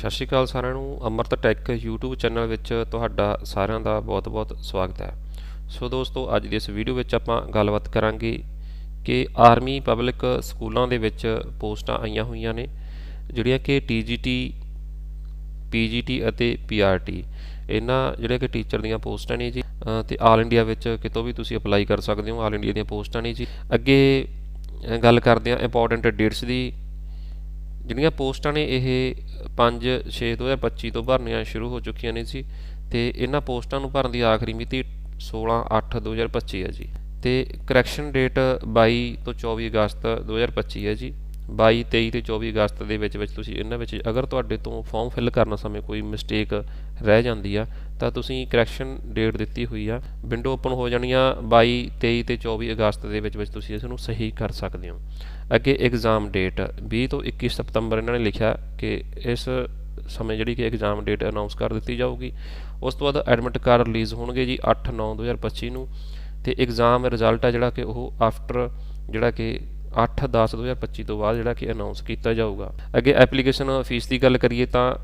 ਸਤਿ ਸ਼੍ਰੀ ਅਕਾਲ ਸਾਰਿਆਂ ਨੂੰ ਅਮਰਤ ਟੈਕ YouTube ਚੈਨਲ ਵਿੱਚ ਤੁਹਾਡਾ ਸਾਰਿਆਂ ਦਾ ਬਹੁਤ-ਬਹੁਤ ਸਵਾਗਤ ਹੈ। ਸੋ ਦੋਸਤੋ ਅੱਜ ਦੀ ਇਸ ਵੀਡੀਓ ਵਿੱਚ ਆਪਾਂ ਗੱਲਬਾਤ ਕਰਾਂਗੇ ਕਿ ਆਰਮੀ ਪਬਲਿਕ ਸਕੂਲਾਂ ਦੇ ਵਿੱਚ ਪੋਸਟਾਂ ਆਈਆਂ ਹੋਈਆਂ ਨੇ ਜਿਹੜੀਆਂ ਕਿ TGT PGT ਅਤੇ PRT ਇਹਨਾਂ ਜਿਹੜੇ ਕਿ ਟੀਚਰ ਦੀਆਂ ਪੋਸਟਾਂ ਨੇ ਜੀ ਅ, ਤੇ ਆਲ ਇੰਡੀਆ ਵਿੱਚ ਕਿਤੋਂ ਵੀ ਤੁਸੀਂ ਅਪਲਾਈ ਕਰ ਸਕਦੇ ਹੋ ਆਲ ਇੰਡੀਆ ਦੀਆਂ ਪੋਸਟਾਂ ਨੇ ਜੀ। ਅੱਗੇ ਗੱਲ ਕਰਦੇ ਹਾਂ ਇੰਪੋਰਟੈਂਟ ਡੇਟਸ ਦੀ। ਜਿਹੜੀਆਂ ਪੋਸਟਾਂ ਨੇ ਇਹ 5 6 2025 ਤੋਂ ਭਰਨੀਆਂ ਸ਼ੁਰੂ ਹੋ ਚੁੱਕੀਆਂ ਨੇ ਜੀ। ਤੇ ਇਹਨਾਂ ਪੋਸਟਾਂ ਨੂੰ ਭਰਨ ਦੀ ਆਖਰੀ ਮਿਤੀ 16 8 2025 ਹੈ ਜੀ। ਤੇ ਕਰੈਕਸ਼ਨ ਡੇਟ 22 ਤੋਂ 24 ਅਗਸਤ 2025 ਹੈ ਜੀ। 22 23 ਤੇ 24 ਅਗਸਤ ਦੇ ਵਿੱਚ ਵਿੱਚ ਤੁਸੀਂ ਇਹਨਾਂ ਵਿੱਚ ਅਗਰ ਤੁਹਾਡੇ ਤੋਂ ਫਾਰਮ ਫਿਲ ਕਰਨ ਸਮੇਂ ਕੋਈ ਮਿਸਟੇਕ ਰਹਿ ਜਾਂਦੀ ਆ, ਤਾਂ ਤੁਸੀਂ ਕਰੈਕਸ਼ਨ ਡੇਟ ਦਿੱਤੀ ਹੋਈ ਆ। ਵਿੰਡੋ ਓਪਨ ਹੋ ਜਾਣੀਆਂ 22 23 ਤੇ 24 ਅਗਸਤ ਦੇ ਵਿੱਚ ਵਿੱਚ ਤੁਸੀਂ ਇਸ ਨੂੰ ਸਹੀ ਕਰ ਸਕਦੇ ਹੋ। ਅੱਗੇ ਐਗਜ਼ਾਮ ਡੇਟ 20 ਤੋਂ 21 ਸਤੰਬਰ ਇਹਨਾਂ ਨੇ ਲਿਖਿਆ ਕਿ ਇਸ ਸਮੇਂ ਜਿਹੜੀ ਕਿ ਐਗਜ਼ਾਮ ਡੇਟ ਅਨਾਉਂਸ ਕਰ ਦਿੱਤੀ ਜਾਊਗੀ। ਉਸ ਤੋਂ ਬਾਅਦ ਐਡਮਿਟ ਕਾਰਡ ਰਿਲੀਜ਼ ਹੋਣਗੇ ਜੀ 8 9 2025 ਨੂੰ। ਤੇ ਐਗਜ਼ਾਮ ਰਿਜ਼ਲਟ ਆ ਜਿਹੜਾ ਕਿ ਉਹ ਆਫਟਰ ਜਿਹੜਾ ਕਿ 8 10 2025 ਤੋਂ ਬਾਅਦ ਜਿਹੜਾ ਕਿ ਅਨਾਉਂਸ ਕੀਤਾ ਜਾਊਗਾ। ਅੱਗੇ ਐਪਲੀਕੇਸ਼ਨ ਫੀਸ ਦੀ ਗੱਲ ਕਰੀਏ ਤਾਂ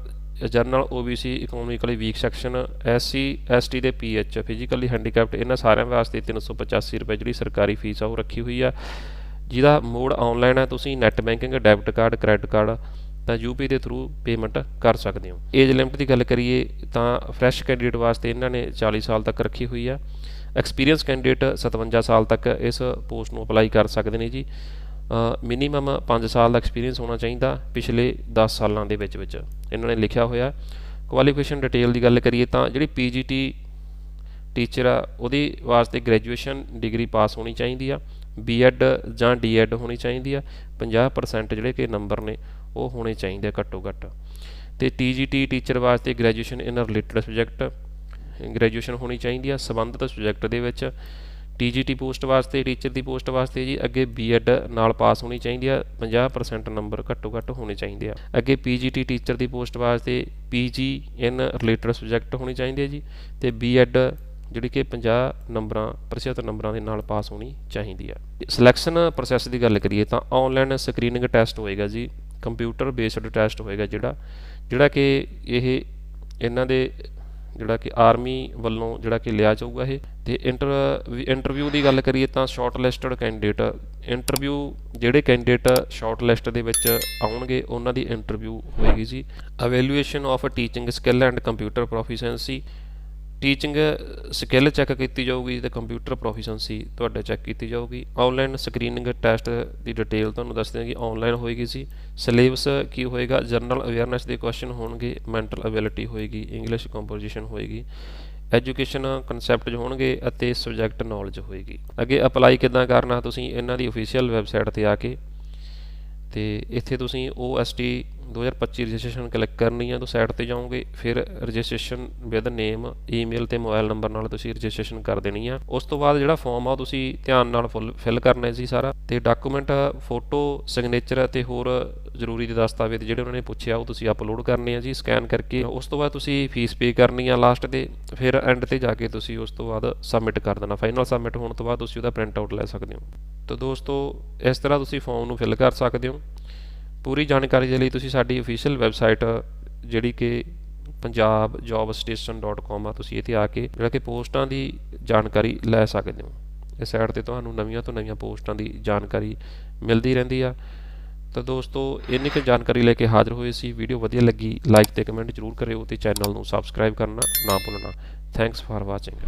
general OBC economically weak section SC ST ਤੇ PH ਫਿਜ਼ੀਕਲੀ ਹੈਂਡੀਕੈਪਟ ਇਹਨਾਂ ਸਾਰਿਆਂ ਵਾਸਤੇ 385 ਰੁਪਏ ਜਿਹੜੀ ਸਰਕਾਰੀ ਫੀਸ ਆ ਉਹ ਰੱਖੀ ਹੋਈ ਆ। ਜਿਹਦਾ ਮੋਡ ਆਨਲਾਈਨ ਹੈ ਤੁਸੀਂ net banking debit card credit card ਤਾਂ ਯੂਪੀ ਦੇ ਥਰੂ ਪੇਮੈਂਟ ਕਰ ਸਕਦੇ ਹੋ। ਏਜ ਲਿਮਟ ਦੀ ਗੱਲ ਕਰੀਏ ਤਾਂ ਫਰੈਸ਼ ਕੈਂਡੀਡੇਟ ਵਾਸਤੇ ਇਹਨਾਂ ਨੇ 40 ਸਾਲ ਤੱਕ ਰੱਖੀ ਹੋਈ ਆ। ਐਕਸਪੀਰੀਅੰਸ ਕੈਂਡੀਡੇਟ 57 ਸਾਲ ਤੱਕ ਇਸ ਪੋਸਟ ਨੂੰ ਅਪਲਾਈ ਕਰ ਸਕਦੇ ਨੇ ਜੀ। ਮਿਨੀਮਮ 5 ਸਾਲ ਦਾ ਐਕਸਪੀਰੀਅੰਸ ਹੋਣਾ ਚਾਹੀਦਾ ਪਿਛਲੇ 10 ਸਾਲਾਂ ਦੇ ਵਿੱਚ ਵਿੱਚ। ਇਹਨਾਂ ਨੇ ਲਿਖਿਆ ਹੋਇਆ ਕੁਆਲੀਫਿਕੇਸ਼ਨ ਡਿਟੇਲ ਦੀ ਗੱਲ ਕਰੀਏ ਤਾਂ ਜਿਹੜੀ ਪੀਜੀਟੀ ਟੀਚਰ ਆ, ਉਹਦੇ ਵਾਸਤੇ ਗ੍ਰੈਜੂਏਸ਼ਨ ਡਿਗਰੀ ਪਾਸ ਹੋਣੀ ਚਾਹੀਦੀ ਆ। ਬੀਐਡ ਜਾਂ ਡੀਐਡ ਹੋਣੀ ਚਾਹੀਦੀ ਆ। 50% ਜਿਹੜੇ ਕਿ ਨੰਬਰ ਨੇ, ਉਹ ਹੋਣੇ ਚਾਹੀਦੇ ਆ ਘੱਟੋ ਘੱਟ। ਤੇ ਟੀਜੀਟੀ ਟੀਚਰ ਵਾਸਤੇ graduation in related subject graduation ਹੋਣੀ ਚਾਹੀਦੀ ਆ ਸੰਬੰਧਿਤ ਸਬਜੈਕਟ ਦੇ ਵਿੱਚ। ਟੀਜੀਟੀ ਪੋਸਟ ਵਾਸਤੇ, ਟੀਚਰ ਦੀ ਪੋਸਟ ਵਾਸਤੇ ਜੀ ਅੱਗੇ ਬੀਐਡ ਨਾਲ ਪਾਸ ਹੋਣੀ ਚਾਹੀਦੀ ਆ 50% ਨੰਬਰ ਘੱਟੋ ਘੱਟ ਹੋਣੇ ਚਾਹੀਦੇ ਆ। ਅੱਗੇ ਪੀਜੀਟੀ ਟੀਚਰ ਦੀ ਪੋਸਟ ਵਾਸਤੇ ਪੀਜੀ ਇਨ ਰਿਲੇਟਡ ਸਬਜੈਕਟ ਹੋਣੇ ਚਾਹੀਦੇ ਆ ਜੀ, ਤੇ ਬੀਐਡ ਜਿਹੜੀ ਕਿ 50 ਨੰਬਰਾਂ, ਪ੍ਰਤੀਸ਼ਤ ਨੰਬਰਾਂ ਦੇ ਨਾਲ ਪਾਸ ਹੋਣੀ ਚਾਹੀਦੀ ਆ। ਸਿਲੈਕਸ਼ਨ ਪ੍ਰੋਸੈਸ ਦੀ ਗੱਲ ਕਰੀਏ ਤਾਂ ਆਨਲਾਈਨ ਸਕਰੀਨਿੰਗ ਟੈਸਟ ਹੋਏਗਾ ਜੀ ਕੰਪਿਊਟਰ ਬੇਸਡ ਟੈਸਟ ਹੋਏਗਾ ਜਿਹੜਾ ਜਿਹੜਾ ਕਿ ਇਹ ਇਹਨਾਂ ਦੇ ਜਿਹੜਾ ਕਿ ਆਰਮੀ ਵੱਲੋਂ ਜਿਹੜਾ ਕਿ ਲਿਆ ਜਾਊਗਾ ਇਹ। ਤੇ ਇੰਟਰ ਇੰਟਰਵਿਊ ਦੀ ਗੱਲ ਕਰੀਏ ਤਾਂ ਸ਼ਾਰਟ ਲਿਸਟਡ ਕੈਂਡੀਡੇਟ, ਇੰਟਰਵਿਊ ਜਿਹੜੇ ਕੈਂਡੀਡੇਟ ਸ਼ਾਰਟ ਲਿਸਟ ਦੇ ਵਿੱਚ ਆਉਣਗੇ, ਉਹਨਾਂ ਦੀ ਇੰਟਰਵਿਊ ਹੋਏਗੀ ਜੀ। Evaluation of teaching skill and computer proficiency teaching skill check ਕੀਤੀ ਜਾਊਗੀ, ਤੇ ਕੰਪਿਊਟਰ ਪ੍ਰੋਫੀਸ਼ੀਐਂਸੀ ਤੁਹਾਡਾ ਚੈੱਕ ਕੀਤੀ ਜਾਊਗੀ। ਆਨਲਾਈਨ ਸਕਰੀਨਿੰਗ ਟੈਸਟ ਦੀ ਡਿਟੇਲ ਤੁਹਾਨੂੰ ਦੱਸਦੇ ਹਾਂ ਕਿ ਆਨਲਾਈਨ ਹੋਏਗੀ ਸੀ ਸਿਲੇਬਸ ਕੀ ਹੋਏਗਾ? ਜਨਰਲ ਅਵੇਅਰਨੈਸ ਦੇ ਕੁਐਸਚਨ ਹੋਣਗੇ ਮੈਂਟਲ ਅਬਿਲਿਟੀ ਹੋਏਗੀ ਇੰਗਲਿਸ਼ ਕੰਪੋਜੀਸ਼ਨ ਹੋਏਗੀ ਐਜੂਕੇਸ਼ਨ ਕਨਸੈਪਟ ਹੋਣਗੇ, ਅਤੇ ਸਬਜੈਕਟ ਨੌਲੇਜ ਹੋਏਗੀ। ਅੱਗੇ ਅਪਲਾਈ ਕਿਦਾਂ ਕਰਨਾ, ਤੁਸੀਂ ਇਹਨਾਂ ਦੀ ਅਫੀਸ਼ੀਅਲ ਵੈਬਸਾਈਟ ਤੇ ਆ ਕੇ, ਤੇ ਇੱਥੇ ਤੁਸੀਂ OST 2025 ਰਜਿਸਟ੍ਰੇਸ਼ਨ ਕਲਿੱਕ ਕਰਨੀ ਆ, ਤਾਂ ਸਾਈਟ ਤੇ ਜਾਓਗੇ ਫਿਰ ਰਜਿਸਟ੍ਰੇਸ਼ਨ ਵਿਦ ਨੇਮ ਈਮੇਲ ਤੇ ਮੋਬਾਈਲ ਨੰਬਰ ਨਾਲ ਤੁਸੀਂ ਰਜਿਸਟ੍ਰੇਸ਼ਨ ਕਰ ਦੇਣੀ ਆ। ਉਸ ਤੋਂ ਬਾਅਦ ਜਿਹੜਾ ਫਾਰਮ ਆ, ਉਹ ਤੁਸੀਂ ਧਿਆਨ ਨਾਲ ਫਿਲ ਕਰਨਾ ਹੈ ਜੀ ਸਾਰਾ। ਤੇ ਡਾਕੂਮੈਂਟ ਫੋਟੋ ਸਿਗਨੇਚਰ ਅਤੇ ਹੋਰ ਜ਼ਰੂਰੀ ਦੇ ਦਸਤਾਵੇਜ਼ ਜਿਹੜੇ ਉਹਨਾਂ ਨੇ ਪੁੱਛਿਆ, ਉਹ ਤੁਸੀਂ ਅਪਲੋਡ ਕਰਨੇ ਆ ਜੀ ਸਕੈਨ ਕਰਕੇ। ਉਸ ਤੋਂ ਬਾਅਦ ਤੁਸੀਂ ਫੀਸ ਪੇ ਕਰਨੀ ਆ ਲਾਸਟ ਤੇ, ਫਿਰ ਐਂਡ ਤੇ ਜਾ ਕੇ ਤੁਸੀਂ ਉਸ ਤੋਂ ਬਾਅਦ ਸਬਮਿਟ ਕਰ ਦੇਣਾ। ਫਾਈਨਲ ਸਬਮਿਟ ਹੋਣ ਤੋਂ ਬਾਅਦ ਤੁਸੀਂ ਉਹਦਾ ਪ੍ਰਿੰਟ ਆਊਟ ਲੈ ਸਕਦੇ ਹੋ। ਤਾਂ ਦੋਸਤੋ, ਇਸ ਤਰ੍ਹਾਂ ਤੁਸੀਂ ਫਾਰਮ ਨੂੰ ਫਿਲ ਕਰ ਸਕਦੇ ਹੋ। ਪੂਰੀ ਜਾਣਕਾਰੀ ਦੇ ਲਈ ਤੁਸੀਂ ਸਾਡੀ ਅਫੀਸ਼ੀਅਲ ਵੈਬਸਾਈਟ ਜਿਹੜੀ ਕਿ punjabjobstation.com ਆ, ਤੁਸੀਂ ਇੱਥੇ ਆ ਕੇ ਜਿਹੜਾ ਕਿ ਪੋਸਟਾਂ ਦੀ ਜਾਣਕਾਰੀ ਲੈ ਸਕਦੇ ਹੋ। ਇਸ ਸਾਈਟ ਤੇ ਤੁਹਾਨੂੰ ਨਵੀਆਂ ਤੋਂ ਨਵੀਆਂ ਪੋਸਟਾਂ ਦੀ ਜਾਣਕਾਰੀ ਮਿਲਦੀ ਰਹਿੰਦੀ ਆ। ਤਾਂ ਦੋਸਤੋ, ਇੰਨੀ ਕੁ ਜਾਣਕਾਰੀ ਲੈ ਕੇ ਹਾਜ਼ਰ ਹੋਏ ਸੀ। ਵੀਡੀਓ ਵਧੀਆ ਲੱਗੀ ਲਾਈਕ ਤੇ ਕਮੈਂਟ ਜ਼ਰੂਰ ਕਰਿਓ ਤੇ ਚੈਨਲ ਨੂੰ ਸਬਸਕ੍ਰਾਈਬ ਕਰਨਾ ਨਾ ਭੁੱਲਣਾ। Thanks for watching